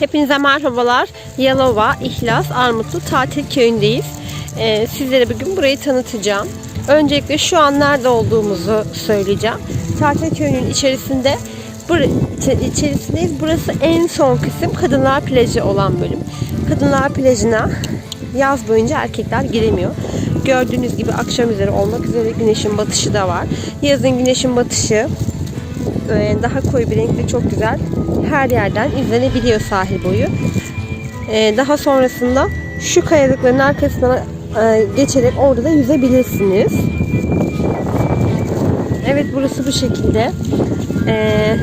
Hepinize merhabalar. Yalova, İhlas, Armutlu Tatil Köyü'ndeyiz. Ee, sizlere bugün burayı tanıtacağım. Öncelikle şu an nerede olduğumuzu söyleyeceğim. Tatil Köyü'nün içerisinde bur- içe- içerisindeyiz. Burası en son kısım Kadınlar Plajı olan bölüm. Kadınlar Plajı'na yaz boyunca erkekler giremiyor. Gördüğünüz gibi akşam üzeri olmak üzere güneşin batışı da var. Yazın güneşin batışı daha koyu bir renkli çok güzel. Her yerden izlenebiliyor sahil boyu. E, Daha sonrasında şu kayalıkların arkasına e, geçerek orada da yüzebilirsiniz. Evet burası bu şekilde. E,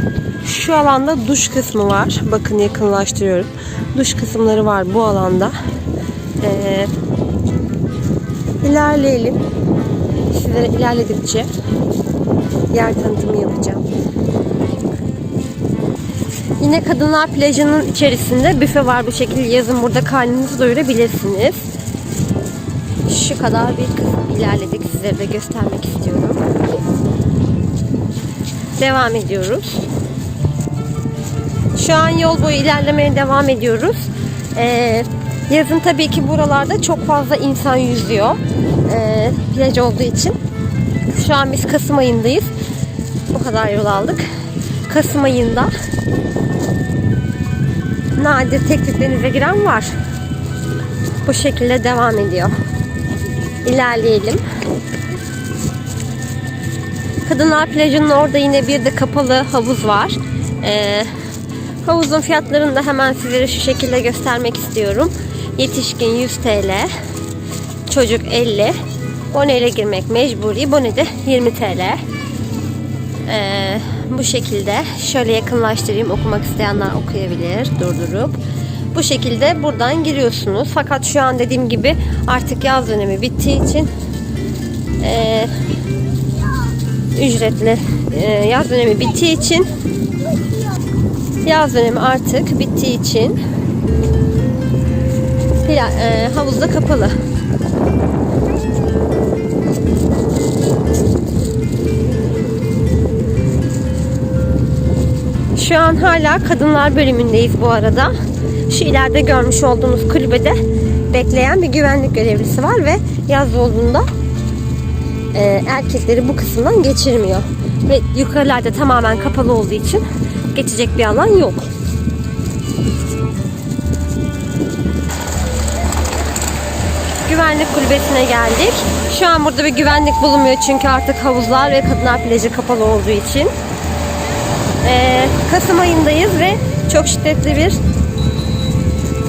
Şu alanda duş kısmı var. Bakın yakınlaştırıyorum. Duş kısımları var bu alanda. İlerleyelim. Sizlere ilerledikçe yer tanıtımı yapacağım. Yine Kadınlar Plajı'nın içerisinde büfe var bu şekilde. Yazın burada karnınızı doyurabilirsiniz. Şu kadar bir kısım ilerledik. Sizlere de göstermek istiyorum. Devam ediyoruz. Şu an yol boyu ilerlemeye devam ediyoruz. Ee, yazın tabii ki buralarda çok fazla insan yüzüyor. Ee, plaj olduğu için. Şu an biz Kasım ayındayız. Bu kadar yol aldık. Kasım ayında nadir tek tük denize giren var. Bu şekilde devam ediyor. İlerleyelim. Kadınlar plajının orada yine bir de kapalı havuz var. Ee, havuzun fiyatlarını da hemen sizlere şu şekilde göstermek istiyorum. Yetişkin 100 TL, çocuk 50, boneyle girmek mecburi, bone de 20 TL. Ee, bu şekilde şöyle yakınlaştırayım. Okumak isteyenler okuyabilir durdurup. Bu şekilde buradan giriyorsunuz. Fakat şu an dediğim gibi artık yaz dönemi bittiği için e, ücretli e, yaz dönemi bittiği için yaz dönemi artık bittiği için pla- e, havuzda kapalı Şu an hala kadınlar bölümündeyiz bu arada. Şu ileride görmüş olduğunuz kulübede bekleyen bir güvenlik görevlisi var ve yaz olduğunda e, erkekleri bu kısımdan geçirmiyor. Ve yukarılarda tamamen kapalı olduğu için geçecek bir alan yok. Güvenlik kulübesine geldik. Şu an burada bir güvenlik bulunmuyor çünkü artık havuzlar ve kadınlar plajı kapalı olduğu için. Ee, Kasım ayındayız ve çok şiddetli bir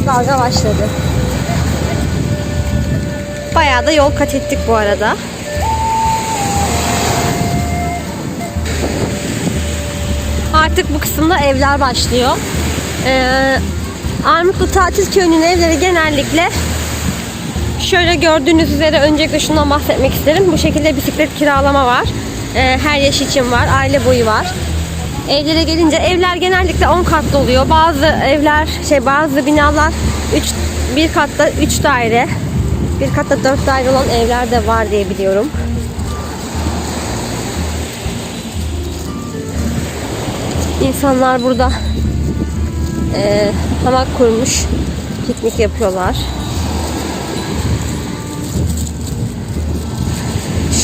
dalga başladı. Bayağı da yol kat ettik bu arada. Artık bu kısımda evler başlıyor. Ee, Armutlu Tatil Köyü'nün evleri genellikle şöyle gördüğünüz üzere öncelikle şundan bahsetmek isterim. Bu şekilde bisiklet kiralama var. Ee, her yaş için var. Aile boyu var. Evlere gelince evler genellikle 10 katlı oluyor. Bazı evler şey bazı binalar 3 bir katta 3 daire, bir katta 4 daire olan evler de var diye biliyorum. İnsanlar burada eee hamak kurmuş, piknik yapıyorlar.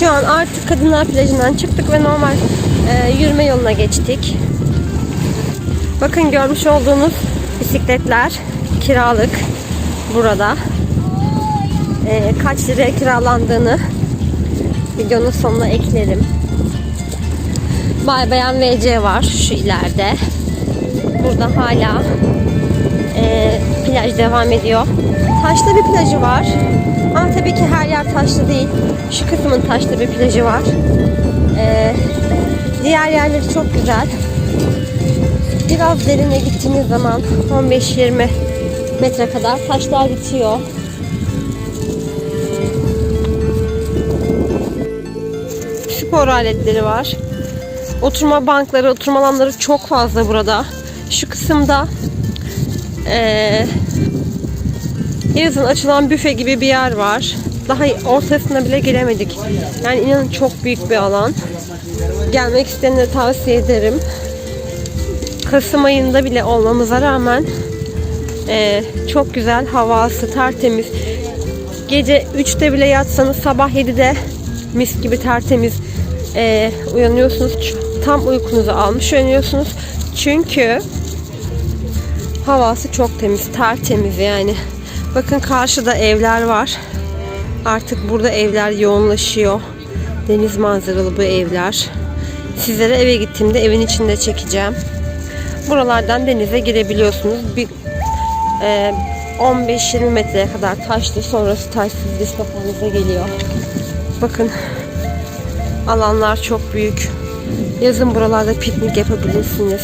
Şu an artık Kadınlar Plajı'ndan çıktık ve normal e, yürüme yoluna geçtik. Bakın görmüş olduğunuz bisikletler kiralık burada. E, kaç liraya kiralandığını videonun sonuna eklerim. Bay Bayan VC var şu ileride. Burada hala e, plaj devam ediyor. Taşlı bir plajı var. Ama tabii ki her yer taşlı değil. Şu kısmın taşlı bir plajı var. E, diğer yerleri çok güzel. Biraz derine gittiğiniz zaman 15-20 metre kadar taşlar bitiyor. Spor aletleri var. Oturma bankları, oturma alanları çok fazla burada. Şu kısımda eee yazın açılan büfe gibi bir yer var. Daha ortasına bile giremedik. Yani inanın çok büyük bir alan. Gelmek isteyenlere tavsiye ederim. Kasım ayında bile olmamıza rağmen Ee, çok güzel havası tertemiz. Gece 3'te bile yatsanız sabah 7'de mis gibi tertemiz ee, uyanıyorsunuz. Tam uykunuzu almış uyanıyorsunuz. Çünkü havası çok temiz, tertemiz yani. Bakın karşıda evler var. Artık burada evler yoğunlaşıyor. Deniz manzaralı bu evler. Sizlere eve gittiğimde evin içinde çekeceğim. Buralardan denize girebiliyorsunuz. Bir e, 15-20 metreye kadar taşlı. Sonrası taşsız diz kafanıza geliyor. Bakın alanlar çok büyük. Yazın buralarda piknik yapabilirsiniz.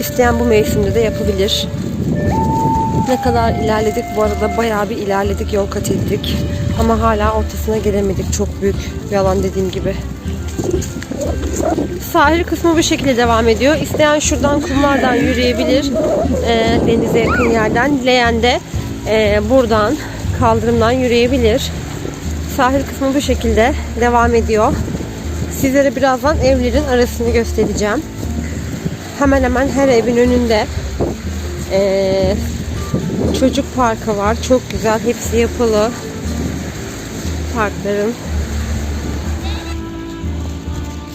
İsteyen bu mevsimde de yapabilir. Ne kadar ilerledik bu arada bayağı bir ilerledik yol kat ettik. Ama hala ortasına gelemedik. Çok büyük bir alan dediğim gibi. Sahil kısmı bu şekilde devam ediyor. İsteyen şuradan kumlardan yürüyebilir. Ee, denize yakın yerden. Dileyen de e, buradan kaldırımdan yürüyebilir. Sahil kısmı bu şekilde devam ediyor. Sizlere birazdan evlerin arasını göstereceğim. Hemen hemen her evin önünde e, çocuk parkı var. Çok güzel. Hepsi yapılı. Parkların.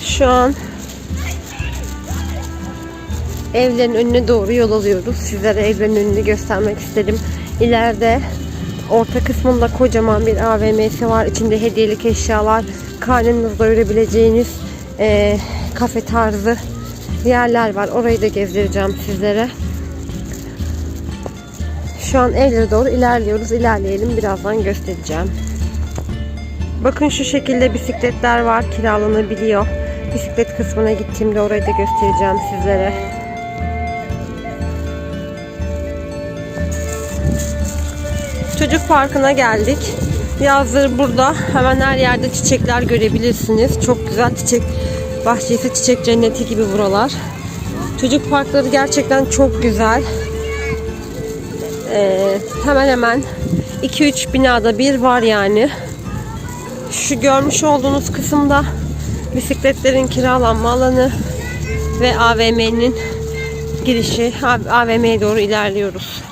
Şu an evlerin önüne doğru yol alıyoruz. Sizlere evlerin önünü göstermek istedim. İleride orta kısmında kocaman bir AVM'si var. İçinde hediyelik eşyalar, karnınızı doyurabileceğiniz eee, kafe tarzı yerler var. Orayı da gezdireceğim sizlere. Şu an evlere doğru ilerliyoruz. İlerleyelim. Birazdan göstereceğim. Bakın şu şekilde bisikletler var. Kiralanabiliyor. Bisiklet kısmına gittiğimde orayı da göstereceğim sizlere. Çocuk parkına geldik. Yazları burada hemen her yerde çiçekler görebilirsiniz. Çok güzel çiçek bahçesi, çiçek cenneti gibi buralar. Çocuk parkları gerçekten çok güzel. Ee, hemen hemen 2-3 binada bir var yani. Şu görmüş olduğunuz kısımda bisikletlerin kiralanma alanı ve AVM'nin girişi. AVM'ye doğru ilerliyoruz.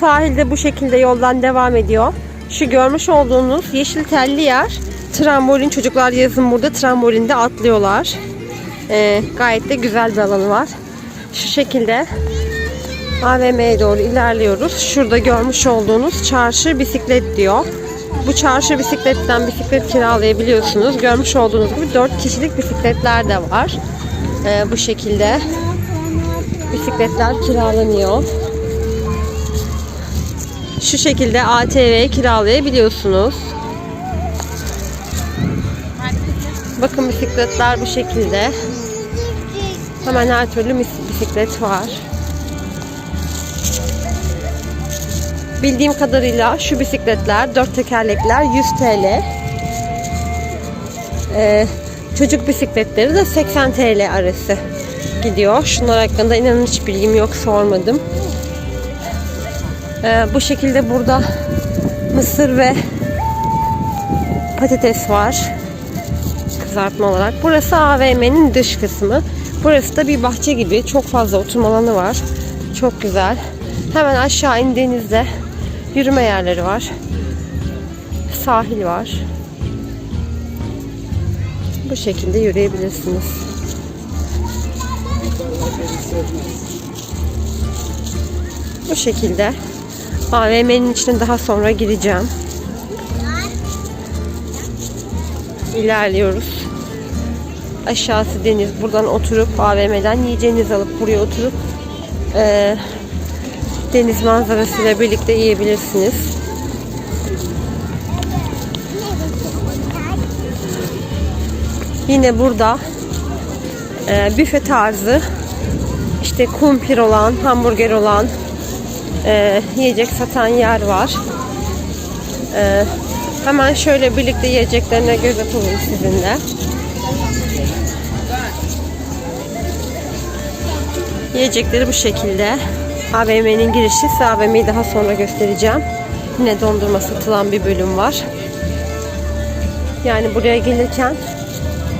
Sahilde bu şekilde yoldan devam ediyor. Şu görmüş olduğunuz yeşil telli yer trambolin. Çocuklar yazın burada trambolinde atlıyorlar. Ee, gayet de güzel bir alanı var. Şu şekilde AVM'ye doğru ilerliyoruz. Şurada görmüş olduğunuz çarşı bisiklet diyor. Bu çarşı bisikletten bisiklet kiralayabiliyorsunuz. Görmüş olduğunuz gibi 4 kişilik bisikletler de var. Ee, bu şekilde bisikletler kiralanıyor. Şu şekilde ATV kiralayabiliyorsunuz. Bakın bisikletler bu şekilde. Hemen her türlü bis- bisiklet var. Bildiğim kadarıyla şu bisikletler, dört tekerlekler 100 TL. Ee, çocuk bisikletleri de 80 TL arası gidiyor. Şunlar hakkında inanın hiç bilgim yok, sormadım. Ee, bu şekilde burada mısır ve patates var. Kızartma olarak. Burası AVM'nin dış kısmı. Burası da bir bahçe gibi. Çok fazla oturma alanı var. Çok güzel. Hemen aşağı indiğinizde yürüme yerleri var. Sahil var. Bu şekilde yürüyebilirsiniz. Bu şekilde AVM'nin içine daha sonra gireceğim. İlerliyoruz. Aşağısı deniz. Buradan oturup AVM'den yiyeceğinizi alıp buraya oturup eee, deniz manzarasıyla birlikte yiyebilirsiniz. Yine burada eee, büfe tarzı işte kumpir olan, hamburger olan eee, yiyecek satan yer var. Eee, hemen şöyle birlikte yiyeceklerine göz atalım sizinle. Yiyecekleri bu şekilde. AVM'nin girişi ise AVM'yi daha sonra göstereceğim. Yine dondurma satılan bir bölüm var. Yani buraya gelirken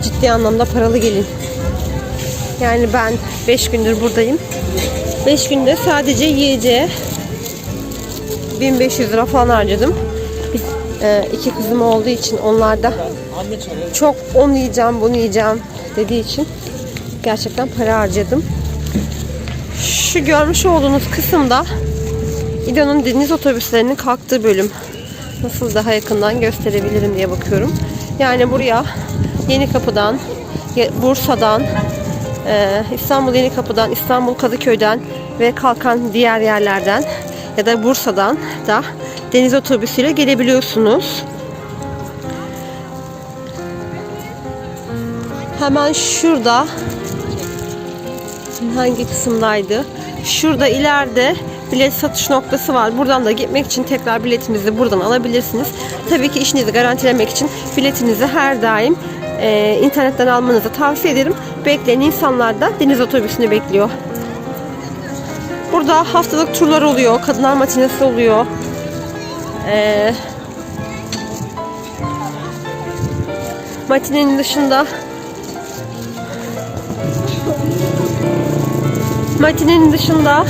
ciddi anlamda paralı gelin. Yani ben 5 gündür buradayım. 5 günde sadece yiyeceğe 1500 lira falan harcadım. Bir, e, iki kızım olduğu için onlar da çok onu yiyeceğim bunu yiyeceğim dediği için gerçekten para harcadım. Şu görmüş olduğunuz kısımda İDO'nun deniz otobüslerinin kalktığı bölüm. Nasıl daha yakından gösterebilirim diye bakıyorum. Yani buraya Yeni Kapı'dan, Bursa'dan, e, İstanbul Yeni Kapı'dan, İstanbul Kadıköy'den ve kalkan diğer yerlerden ya da Bursa'dan da deniz otobüsüyle gelebiliyorsunuz. Hemen şurada hangi kısımdaydı? Şurada ileride bilet satış noktası var. Buradan da gitmek için tekrar biletinizi buradan alabilirsiniz. Tabii ki işinizi garantilemek için biletinizi her daim e, internetten almanızı tavsiye ederim. Bekleyen insanlar da deniz otobüsünü bekliyor. Burada haftalık turlar oluyor. Kadınlar matinesi oluyor. Ee, matinenin dışında matinenin dışında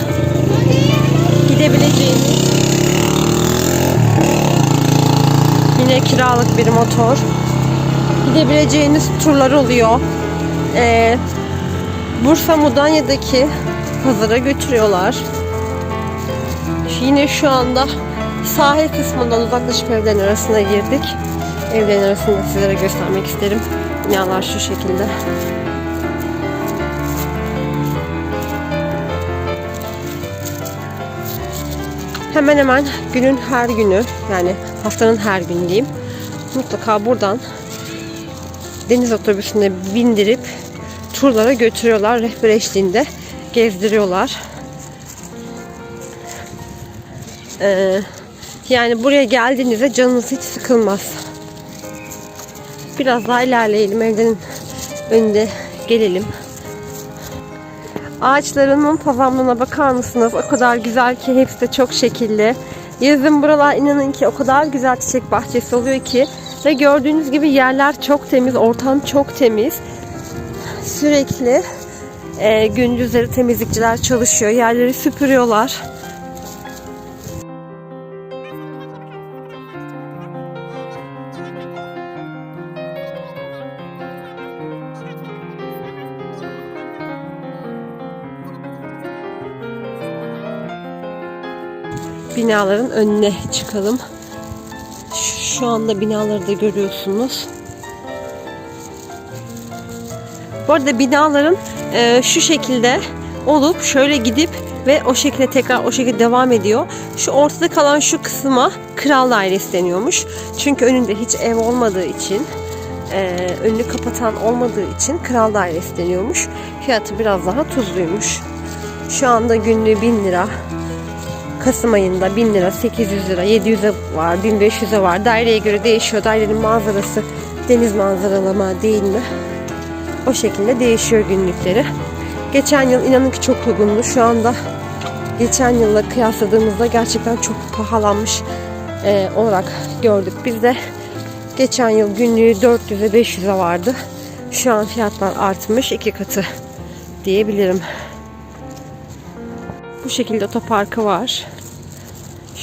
gidebileceğiniz yine kiralık bir motor gidebileceğiniz turlar oluyor. Ee, Bursa Mudanya'daki pazara götürüyorlar. Yine şu anda sahil kısmından uzaklaşıp evlerin arasına girdik. Evlerin arasında sizlere göstermek isterim. Binalar şu şekilde. Hemen hemen günün her günü yani haftanın her günü diyeyim. Mutlaka buradan deniz otobüsüne bindirip turlara götürüyorlar rehber eşliğinde gezdiriyorlar. Ee, yani buraya geldiğinizde canınız hiç sıkılmaz. Biraz daha ilerleyelim. Evlerin önünde gelelim. Ağaçlarının tazamlığına bakar mısınız? O kadar güzel ki hepsi de çok şekilli. Yazın buralar inanın ki o kadar güzel çiçek bahçesi oluyor ki ve gördüğünüz gibi yerler çok temiz, ortam çok temiz. Sürekli e, gündüzleri temizlikçiler çalışıyor. Yerleri süpürüyorlar. Binaların önüne çıkalım. Şu anda binaları da görüyorsunuz. Bu arada binaların e, şu şekilde olup şöyle gidip ve o şekilde tekrar o şekilde devam ediyor. Şu ortada kalan şu kısma kral dairesi deniyormuş. Çünkü önünde hiç ev olmadığı için e, önünü kapatan olmadığı için kral dairesi deniyormuş. Fiyatı biraz daha tuzluymuş. Şu anda günlüğü 1000 lira. Kasım ayında 1000 lira, 800 lira, 700'e var, 1500'e var. Daireye göre değişiyor. Dairenin manzarası deniz manzaralı mı değil mi? O şekilde değişiyor günlükleri. Geçen yıl inanın ki çok uygundu. Şu anda geçen yılla kıyasladığımızda gerçekten çok pahalanmış e, olarak gördük. Biz de geçen yıl günlüğü 400'e 500'e vardı. Şu an fiyatlar artmış iki katı diyebilirim. Bu şekilde otoparkı var.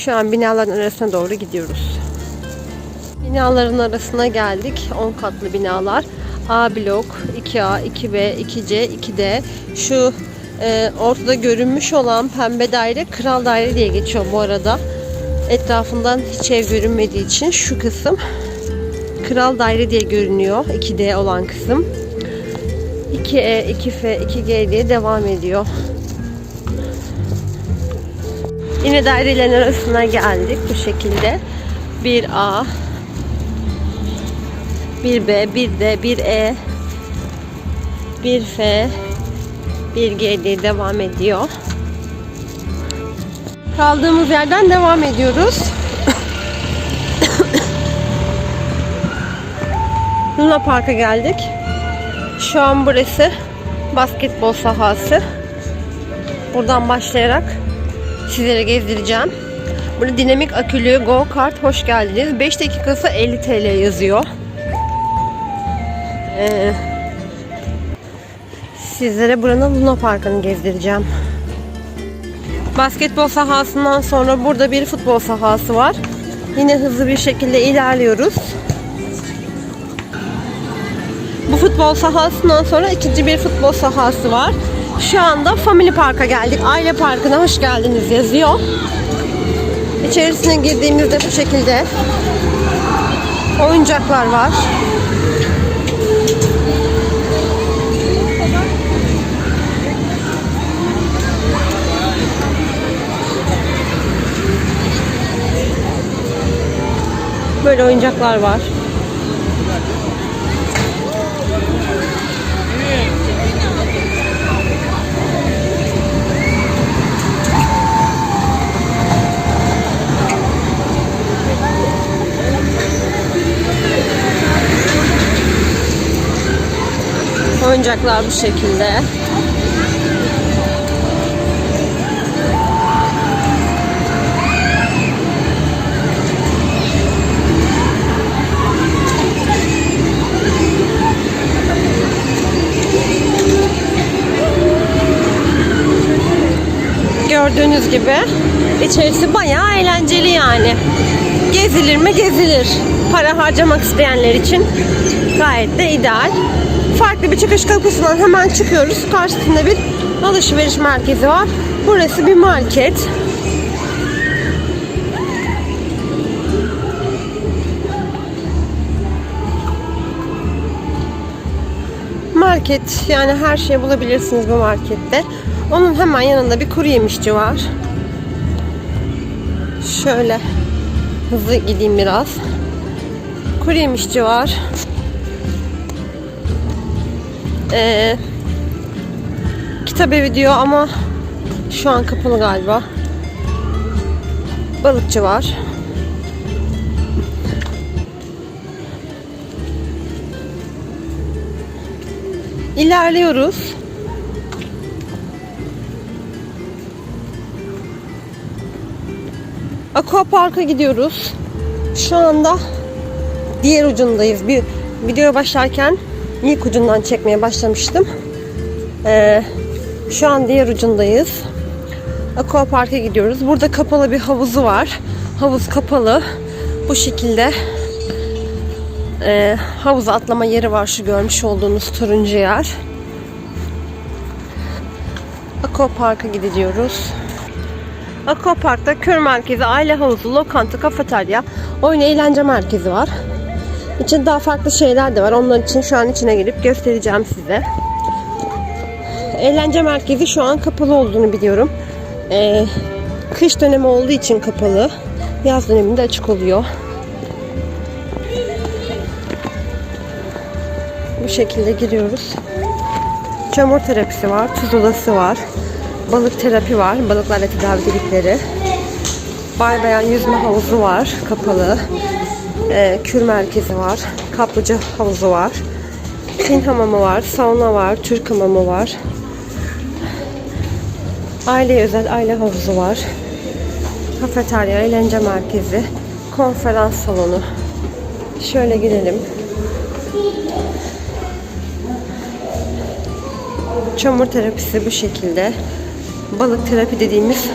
Şu an binaların arasına doğru gidiyoruz. Binaların arasına geldik. 10 katlı binalar. A blok, 2A, 2B, 2C, 2D. Şu e, ortada görünmüş olan pembe daire kral daire diye geçiyor bu arada. Etrafından hiç ev görünmediği için şu kısım kral daire diye görünüyor. 2D olan kısım. 2E, 2F, 2G diye devam ediyor. Yine dairelerin arasına geldik bu şekilde. 1A, 1B, 1D, 1E, 1F, 1G diye devam ediyor. Kaldığımız yerden devam ediyoruz. Luna Park'a geldik. Şu an burası basketbol sahası. Buradan başlayarak sizlere gezdireceğim. Burada dinamik akülü go kart hoş geldiniz. 5 dakikası 50 TL yazıyor. Ee, sizlere buranın Luna Park'ını gezdireceğim. Basketbol sahasından sonra burada bir futbol sahası var. Yine hızlı bir şekilde ilerliyoruz. Bu futbol sahasından sonra ikinci bir futbol sahası var. Şu anda Family Park'a geldik. Aile Parkı'na hoş geldiniz yazıyor. İçerisine girdiğimizde bu şekilde oyuncaklar var. Böyle oyuncaklar var. Oyuncaklar bu şekilde. Gördüğünüz gibi içerisi bayağı eğlenceli yani. Gezilir mi gezilir. Para harcamak isteyenler için gayet de ideal. Farklı bir çıkış kapısından hemen çıkıyoruz. Karşısında bir alışveriş merkezi var. Burası bir market. Market yani her şeyi bulabilirsiniz bu markette. Onun hemen yanında bir kuru yemişçi var. Şöyle hızlı gideyim biraz. Kuru yemişçi var. Ee, kitap evi diyor ama şu an kapalı galiba. Balıkçı var. İlerliyoruz. Aqua Park'a gidiyoruz. Şu anda diğer ucundayız. Bir video başlarken ilk ucundan çekmeye başlamıştım. Ee, şu an diğer ucundayız. Aqua Park'a gidiyoruz. Burada kapalı bir havuzu var. Havuz kapalı. Bu şekilde e, havuza atlama yeri var. Şu görmüş olduğunuz turuncu yer. Aqua Park'a gidiyoruz. Aquapark'ta kör merkezi, aile havuzu, lokanta, kafeterya, oyun eğlence merkezi var. İçinde daha farklı şeyler de var. Onlar için şu an içine girip göstereceğim size. Eğlence merkezi şu an kapalı olduğunu biliyorum. Ee, kış dönemi olduğu için kapalı. Yaz döneminde açık oluyor. Bu şekilde giriyoruz. Çamur terapisi var, tuz odası var. Balık terapi var. Balıklarla tedavi dedikleri. Bay bayan yüzme havuzu var. Kapalı. Ee, kür merkezi var. Kaplıca havuzu var. Fin hamamı var. Sauna var. Türk hamamı var. Aile özel aile havuzu var. Kafeterya, eğlence merkezi. Konferans salonu. Şöyle girelim. Çamur terapisi bu şekilde. Balık terapi dediğimiz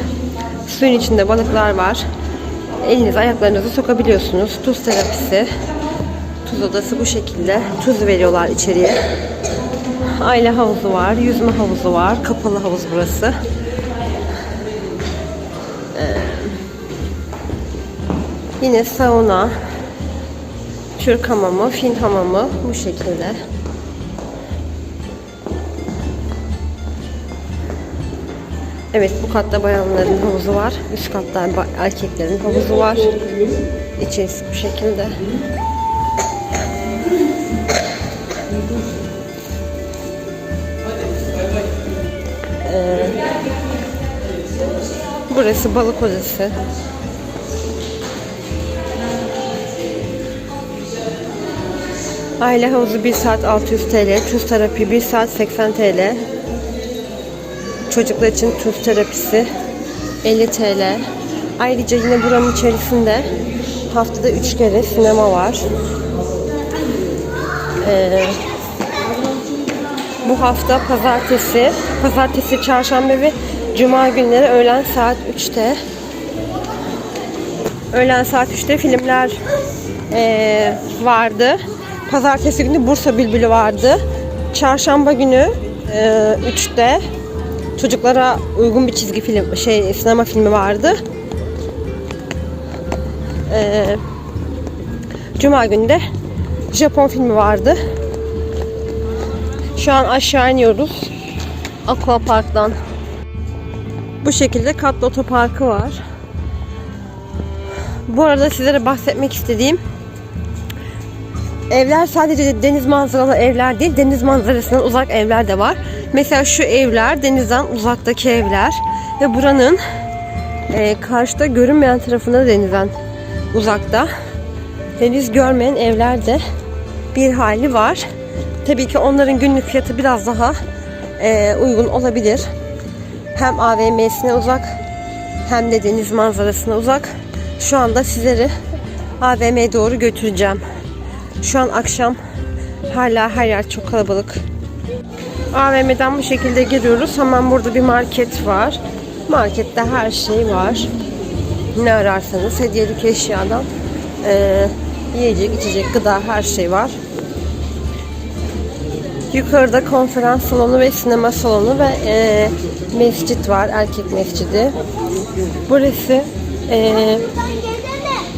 suyun içinde balıklar var. Elinizi ayaklarınızı sokabiliyorsunuz. Tuz terapisi. Tuz odası bu şekilde. Tuz veriyorlar içeriye. Aile havuzu var. Yüzme havuzu var. Kapalı havuz burası. Ee, yine sauna. Türk hamamı, Fin hamamı bu şekilde. Evet bu katta bayanların havuzu var. Üst katta erkeklerin havuzu var. İçerisi bu şekilde. Ee, burası balık odası. Aile havuzu 1 saat 600 TL, tuz terapi 1 saat 80 TL, Çocuklar için tuz terapisi 50 TL. Ayrıca yine buranın içerisinde haftada 3 kere sinema var. Ee, bu hafta pazartesi, pazartesi, çarşamba ve Cuma günleri öğlen saat 3'te öğlen saat 3'te filmler eee, vardı. Pazartesi günü Bursa Bülbülü vardı. Çarşamba günü eee 3'te çocuklara uygun bir çizgi film şey sinema filmi vardı. Eee Cuma günü de Japon filmi vardı. Şu an aşağı iniyoruz. Aqua Park'tan. Bu şekilde katlı otoparkı var. Bu arada sizlere bahsetmek istediğim evler sadece deniz manzaralı evler değil, deniz manzarasından uzak evler de var. Mesela şu evler denizden uzaktaki evler ve buranın e, karşıda görünmeyen tarafında da denizden uzakta. Deniz görmeyen evler de bir hali var. Tabii ki onların günlük fiyatı biraz daha e, uygun olabilir. Hem AVM'sine uzak hem de deniz manzarasına uzak. Şu anda sizleri AVM'ye doğru götüreceğim. Şu an akşam hala her yer çok kalabalık. AVM'den bu şekilde giriyoruz. Hemen burada bir market var. Markette her şey var. Ne ararsanız hediyelik eşyadan eee, yiyecek, içecek, gıda her şey var. Yukarıda konferans salonu ve sinema salonu ve eee, mescit var. Erkek mescidi. Burası eee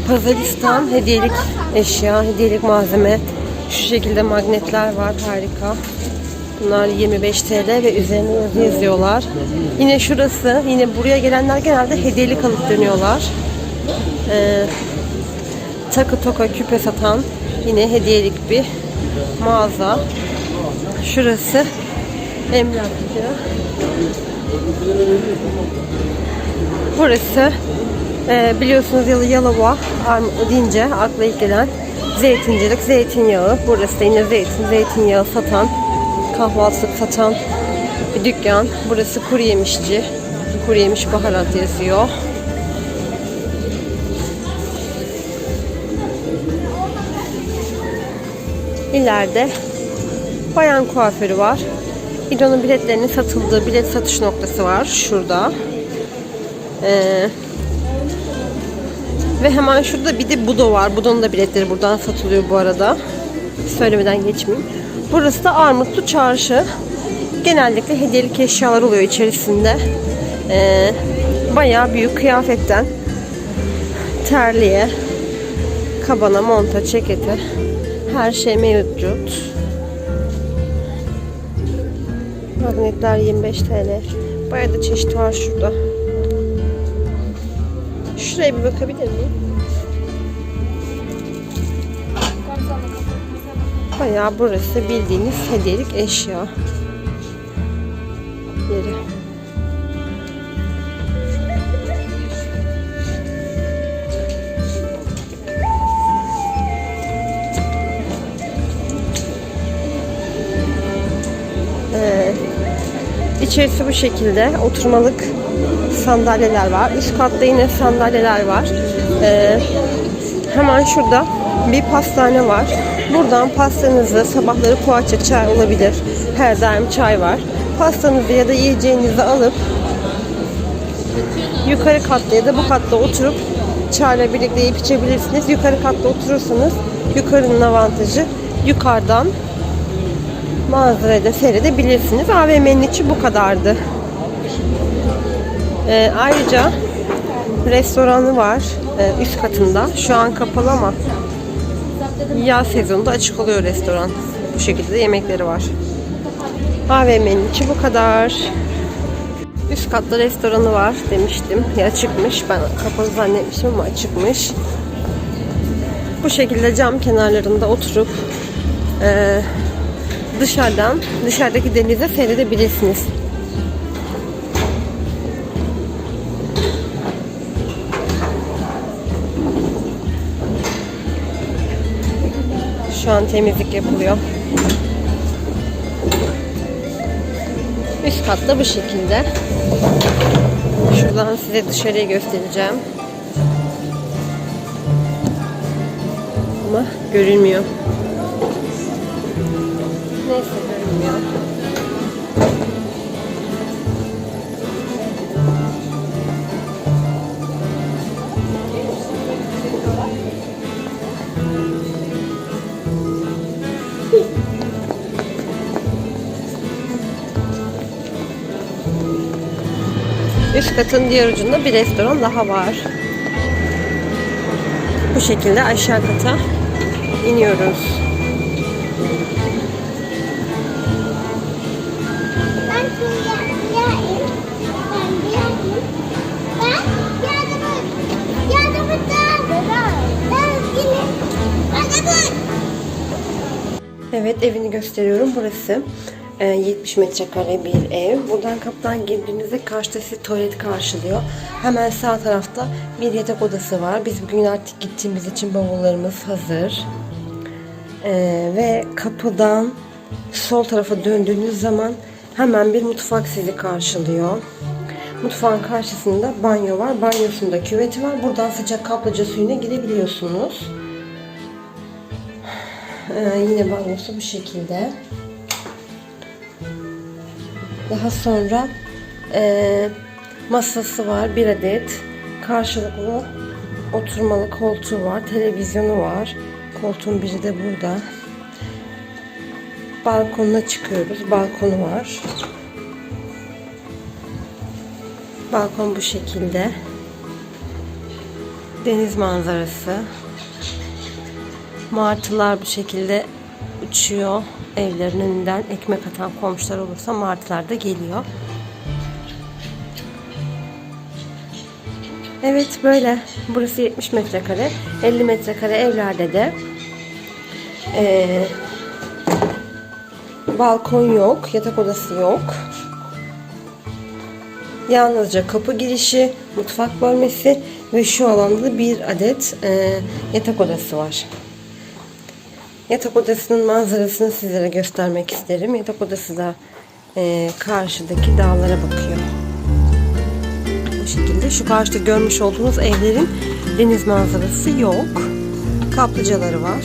Pazaristan hediyelik eşya, hediyelik malzeme. Şu şekilde magnetler var. Harika. Bunlar 25 TL ve üzerine yazı yazıyorlar. Yine şurası, yine buraya gelenler genelde hediyelik alıp dönüyorlar. Ee, takı toka küpe satan yine hediyelik bir mağaza. Şurası emlakçı. Burası e, biliyorsunuz Yalı Yalova deyince akla ilk gelen zeytincilik, zeytinyağı. Burası da yine zeytin, zeytinyağı satan, kahvaltılık satan bir dükkan. Burası kuru yemişçi. Kuru yemiş baharat yazıyor. İleride bayan kuaförü var. İdo'nun biletlerinin satıldığı bilet satış noktası var şurada. Ee, ve hemen şurada bir de Budo var. Budo'nun da biletleri buradan satılıyor bu arada. Söylemeden geçmeyeyim. Burası da Armutlu Çarşı. Genellikle hediyelik eşyalar oluyor içerisinde. Ee, bayağı büyük kıyafetten terliğe, kabana, monta, ceketi her şey mevcut. Magnetler 25 TL. Bayağı da çeşit var şurada. Şuraya bir bakabilir miyim? Bayağı burası bildiğiniz hediyelik eşya yeri. Ee, İçerisi bu şekilde oturmalık sandalyeler var. Üst katta yine sandalyeler var. Ee, hemen şurada bir pastane var. Buradan pastanızı sabahları poğaça çay olabilir. Her daim çay var. Pastanızı ya da yiyeceğinizi alıp yukarı katta ya da bu katta oturup çayla birlikte yiyip içebilirsiniz. Yukarı katta oturursanız yukarının avantajı yukarıdan manzarayı da seyredebilirsiniz. AVM'nin içi bu kadardı. Ee, ayrıca restoranı var e, üst katında. Şu an kapalı ama yaz sezonunda açık oluyor restoran. Bu şekilde de yemekleri var. AVM'nin içi bu kadar. Üst katta restoranı var demiştim. Ya açıkmış. Ben kapalı zannetmiştim ama açıkmış. Bu şekilde cam kenarlarında oturup e, dışarıdan dışarıdaki denize seyredebilirsiniz. Şu an temizlik yapılıyor. Üst katta bu şekilde. Şuradan size dışarıyı göstereceğim. Ama görünmüyor. Neyse görünmüyor. Katın diğer ucunda bir restoran daha var. Bu şekilde aşağı kata iniyoruz. Evet evini gösteriyorum. Burası 70 metrekare bir ev. Buradan kapıdan girdiğinizde karşıda tuvalet karşılıyor. Hemen sağ tarafta bir yatak odası var. Biz bugün artık gittiğimiz için bavullarımız hazır. E, ve kapıdan sol tarafa döndüğünüz zaman hemen bir mutfak sizi karşılıyor. Mutfağın karşısında banyo var. Banyosunda küveti var. Buradan sıcak kaplıca suyuna girebiliyorsunuz. Ee, yine banyosu bu şekilde. Daha sonra e, masası var bir adet. Karşılıklı oturmalı koltuğu var. Televizyonu var. Koltuğun biri de burada. Balkonuna çıkıyoruz. Balkonu var. Balkon bu şekilde. Deniz manzarası. Martılar bu şekilde uçuyor evlerin. Ekmek atan komşular olursa martılar da geliyor. Evet böyle. Burası 70 metrekare. 50 metrekare evlerde de eee, balkon yok. Yatak odası yok. Yalnızca kapı girişi, mutfak bölmesi ve şu alanda bir adet eee, yatak odası var. Yatak odasının manzarasını sizlere göstermek isterim. Yatak odası da eee, karşıdaki dağlara bakıyor. Bu şekilde şu karşıda görmüş olduğunuz evlerin deniz manzarası yok. Kaplıcaları var.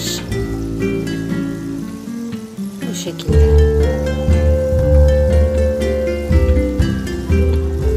Bu şekilde.